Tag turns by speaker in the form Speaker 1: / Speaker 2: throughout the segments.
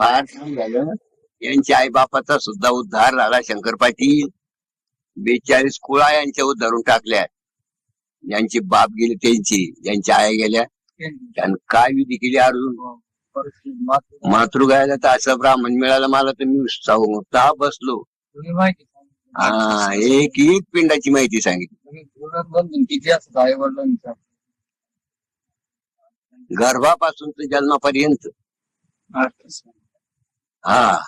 Speaker 1: फार छान झालं यांच्या आई बापाचा सुद्धा उद्धार झाला शंकर पाटील बेचाळीस कुळा यांच्या धरून टाकल्या. यांची बाप गेली त्यांची यांच्या आया गेल्या. त्यानं काय विधी केली अर्जुन? मातृगायला तर असं ब्राह्मण मिळालं मला तर मी उत्साह बसलो? हा एक एक पिंडाची माहिती सांगितली.
Speaker 2: किती
Speaker 1: गर्भापासून तर जन्मापर्यंत. हा.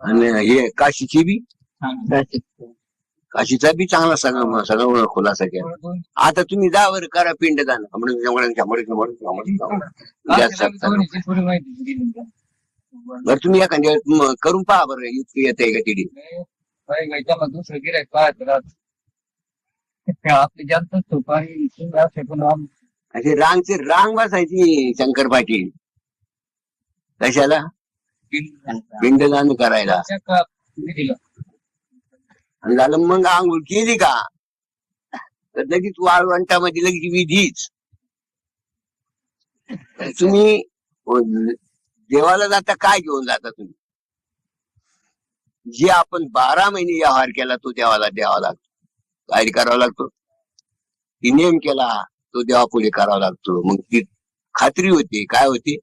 Speaker 1: आणि हे काशीची बी? काशीचा बी चांगला सगळं सगळं खुलासा केला आता तुम्ही जा बरं करा पिंड दान. बरं तुम्ही एखाद्या करून पहा बरं इतकं येत का तिडी.
Speaker 2: दुसरं गिरायक पाहत राहत. आपली जास्त सुपारी असे
Speaker 1: रांगची रांग बसायची शंकर पाटील. कशाला? पिंडदान करायला. आणि झालं मग आंघोळ केली का? तर लगेच वाळवंटामध्ये लगेच विधीच. तुम्ही देवाला जाता काय घेऊन जाता तुम्ही? जे आपण बारा महिने व्यवहार केला तो देवाला द्यावा लागतो. काय करावा लागतो? ती नेम केला तो देवा पुढे करावा लागतो. मग ती खात्री होती. काय होती?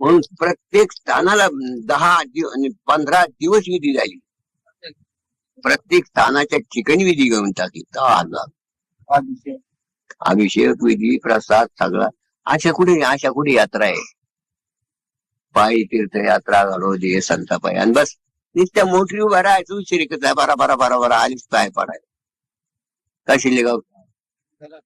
Speaker 1: म्हणून प्रत्येक स्थानाला दहा पंधरा दिवस विधी झाली प्रत्येक स्थानाच्या ठिकाणी विधी घेऊन टाकली.
Speaker 2: आदिशे.
Speaker 1: अभिषेक. विधी प्रसाद सगळा. अशा कुठे अशा कुठे यात्रा आहे? पायी तीर्थयात्रा घडो दे संत पायी आणि बस. नुसत्या मोटरी उभा राहायचं उशिरी बरा बरा बरा बरा. आलीच पाय पडाय कशी
Speaker 2: त्याला